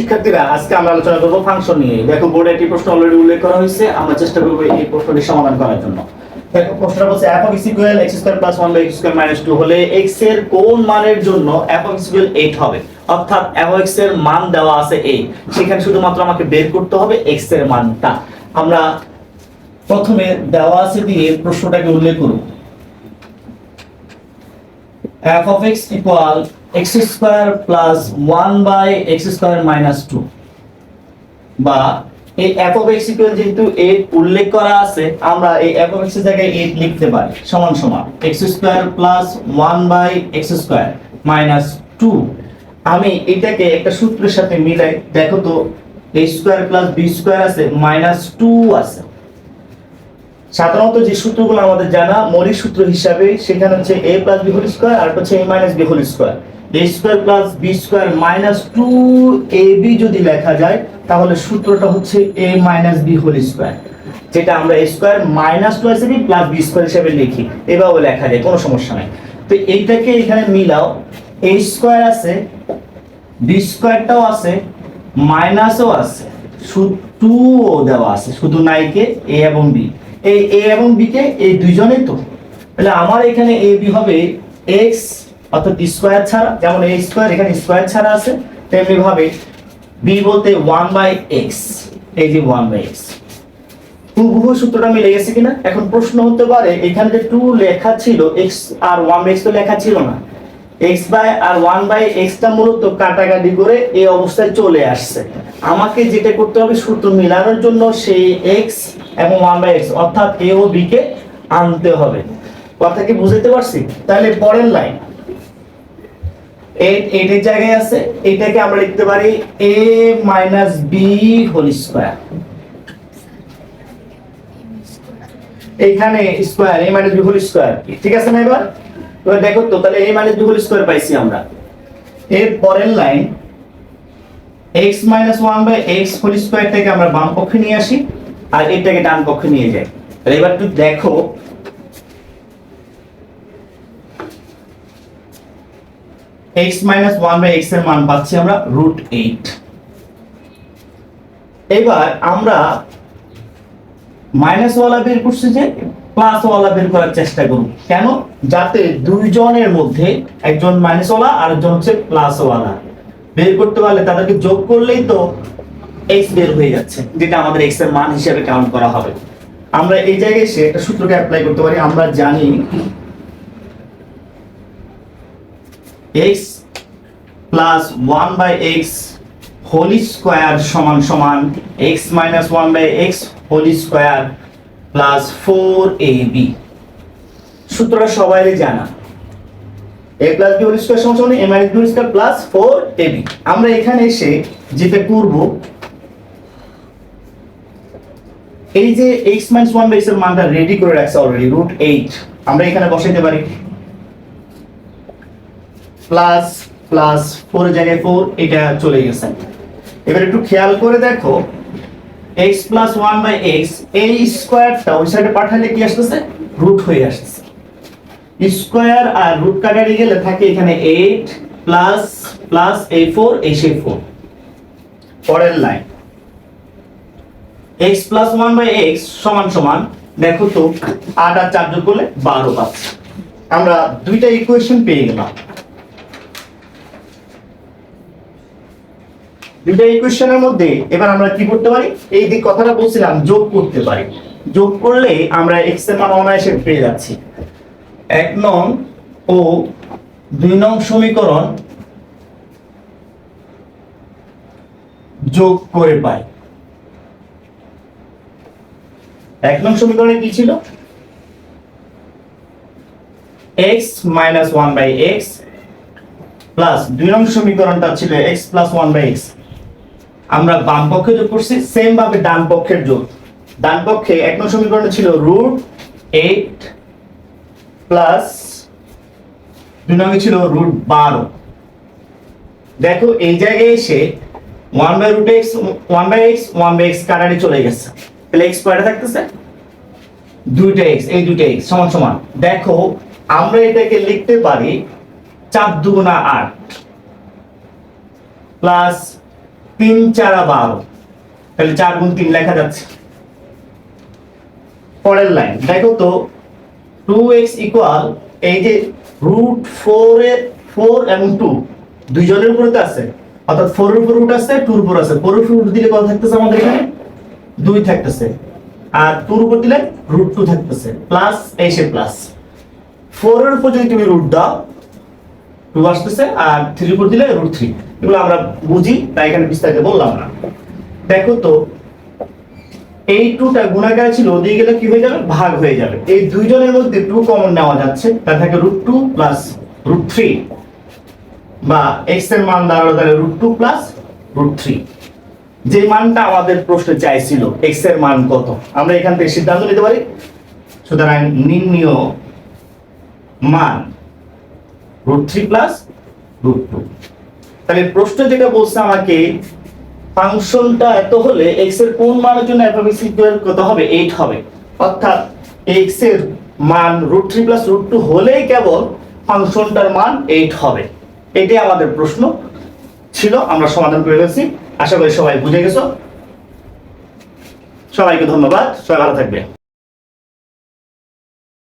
শিক্ষার্থীরা, আজকে আমরা আলোচনা করব ফাংশন নিয়ে। দেখো বোর্ডে একটি প্রশ্ন অলরেডি উল্লেখ করা হয়েছে। আমরা চেষ্টা করব এই প্রশ্নটি সমাধান করার জন্য। দেখো, প্রশ্নটা বলছে, f of x equal x square plus 1 by x square minus 2 হলে x এর কোন মানের জন্য f of x equal 8 হবে? অর্থাৎ f of x এর মান দেওয়া আছে 8 সেখানে শুধুমাত্র আমাকে বের করতে হবে x এর মানটা। আমরা প্রথমে দেওয়া আছে দিয়ে প্রশ্নটাকে উল্লেখ করব। f of x equal x square plus 1 by x square minus 2 বা এই f of x equal যেহেতু 8 উল্লেখ করা আছে, আমরা এই f of x এর জায়গায় 8 লিখতে পারি, সমান সমান। x square plus 1 by x square minus 2 আমি এটাকে একটা সূত্রের সাথে মিলাই, দেখো তো, a square plus b square আছে মাইনাস 2 আছে। সাধারণত যে সূত্রগুলো আমাদের জানা, মৌলিক সূত্র হিসাবে, সেখানে হচ্ছে a plus b whole square আর হচ্ছে a minus b whole square square plus b square minus two A B যদি লেখা যায়, তাহলে সূত্রটা হচ্ছে a minus b whole square যেটা আমরা স্কয়ার মাইনাস টু আছে প্লাস b স্কয়ার হিসেবে লিখি। এভাবে লেখা যায়, কোনো সমস্যা নাই। তো এইটাকে এখানে মিলাও। A স্কয়ার আছে বি স্কয়ারটাও আছে মাইনাসও আছে। টু ও দেওয়া আছে, শুধু নাইকে এ এবং বি এই এ এবং বি কে এই দুইজনেই তো। তাহলে আমার এখানে এ বি হবে এক্স অর্থাৎ স্কোয়ার ছাড়া, যেমন এ স্কোয়ার, এখানে স্কোয়ার ছাড়া আছে, তেমনি ভাবে বি বলতে ওয়ান বাই এক্স এই যে ওয়ান বাই এক্স হুবহু সূত্রটা মিলে গেছে কিনা? এখন প্রশ্ন হতে পারে, এখানে যে টু লেখা ছিল এক্স আর ওয়ান এক্স তো লেখা ছিল না। এক্স বাই আর ওয়ান বাই এক্সটা মূলত কাটাকাটি করে এই অবস্থায় চলে আসছে। আমাকে যেটা করতে হবে, সূত্র মিলানোর জন্য সেই এক্স এবং ওয়ান বাই এক্স অর্থাৎ এ ও বি কে আনতে হবে। কথা কি বুঝতে পারছি? তাহলে পরের লাইন এইট এইটের জায়গায় আছে, এটাকে আমরা লিখতে পারি এ মাইনাস হোল স্কোয়ার এইখানে square A minus whole square ঠিক আছে না এবার? এবার দেখো তো, তাহলে এ মাইনাস হোল স্কোয়ার পাইছি আমরা। এর পরের line x minus one by X whole স্কোয়ারটাকে আমরা বাম পক্ষে নিয়ে আসি, আর এটাকে ডান পক্ষে নিয়ে যাই। এবার একটু দেখো x মাইনাস ওয়ান বাই এক্সের মান পাচ্ছি আমরা রুট এইট এবার আমরা মাইনাস ওয়ালা বের করছি যে প্লাস ওয়ালা বের করার চেষ্টা করুন কেন? যাতে দুইজনের মধ্যে একজন মাইনাস ওয়ালা আর একজন হচ্ছে প্লাস ওয়ালা। বের করতে পারলে তাদেরকে যোগ করলেই তো এক্স বের হয়ে যাচ্ছে, যেটা আমাদের এক্সের মান হিসেবে কাউন্ট করা হবে। আমরা এই জায়গায় এসে একটা সূত্রকে অ্যাপ্লাই করতে পারি, আমরা জানি X plus one by X whole square সমান সমান X minus one by X whole square plus four A B সূত্রটা সবাই জানা। A plus B whole square সমান সমান A minus B whole square plus four A B আমরা এখানে এসে যেটা করব এই যে এক্স মাইনাস ওয়ান বাই এক্সের মানটা রেডি করে রাখছে অলরেডি রুট এইট আমরা এখানে বসাইতে পারি। প্লাস প্লাস ফোর জায়গায় ফোর এটা চলে গেছে। এবার একটু খেয়াল করে দেখো X plus one by X এই স্কোয়ারটা ওই সাইডে পাঠালে কি আসতেছে? রুট হয়ে আসতেছে। স্কোয়ার আর রুট কাটারি গেলে থাকে এখানে এইট প্লাস প্লাস এই ফোর এই সেই ফোর পরের line X plus one by X সমান সমান, দেখো তো, আট আর চার যোগ করলে বারো পাচ্ছি। আমরা দুইটা ইকুয়েশন পেয়ে গেলাম। দুইটা ইকুয়েশনের মধ্যে এবার আমরা কি করতে পারি? এই দিক কথাটা বলছিলাম, যোগ করতে পারি। যোগ করলে আমরা এক্সের মান অনায়াসে পেয়ে যাচ্ছি। এক নং ও দুই নং সমীকরণ যোগ করে পাই। এক নং সমীকরণে কি ছিল? X minus one by X plus দুই নং সমীকরণটা ছিল X plus one by X আমরা বাম পক্ষে যোগ করছি সেম ভাবে ডান পক্ষের যোগ। ডান পক্ষে এক নং সমীকরণে ছিল রুট এইট প্লাস দুই নঙ্গে ছিল রুট বারো। দেখো, এই জায়গায় এসে one by root X one by X one by X চলে গেছে। তাহলে এক্স কয়টা থাকতেছে? দুইটা এক্স এই দুইটা এক্স সমান সমান। দেখো, আমরা এটাকে লিখতে পারি চার দুগুণা আট প্লাস তিন চারা বারো। তাহলে চার গুণ তিন লেখা যাচ্ছে। পরের লাইন দেখো তো টু এক্স ইকুয়াল এই যে রুট ফোর এ ফোর এবং টু দুইজনের উপরে তো আছে। অর্থাৎ ফোর এর উপর রুট আছে টুর উপর আছে। ফোর এর রুট দিলে কত থাকতেছে আমাদের এখানে? দুই থাকতেছে। আর টুর উপর দিলে রুট টু থাকতেছে প্লাস এসে প্লাস ফোর এর উপর যদি তুমি রুট দাও টু আসতেছে, আর থ্রির উপর দিলে রুট থ্রি এগুলো আমরা বুঝি, তাই এখানে বিস্তারিত বললাম না। দেখো তো, এই টুটা গুণাকারে ছিল ওদিকে গেলে কি হয়ে যাবে? ভাগ হয়ে যাবে। এই দুইজনের মধ্যে টু কমন নেওয়া যাচ্ছে, তার থাকে root two plus root three বা এক্সের মান দাঁড়াল তাহলে root two plus root three যে মানটা আমাদের প্রশ্নে চাইছিল এক্সের মান কত? আমরা এখান থেকে সিদ্ধান্ত নিতে পারি। সুতরাং নির্ণীয় মান root three plus root two তাহলে প্রশ্ন যেটা বলছে আমাকে, ফাংশনটা এত হলে এক্সের কোন মানের জন্য এফ এক্স ইকুয়াল কত হবে? এইট হবে। অর্থাৎ এক্সের মান root three plus root two হলেই কেবল ফাংশনটার মান এইট হবে। এটাই আমাদের প্রশ্ন ছিল, আমরা সমাধান করে ফেলছি। আশা করি সবাই বুঝে গেছো। সবাইকে ধন্যবাদ। সবাই ভালো থাকবে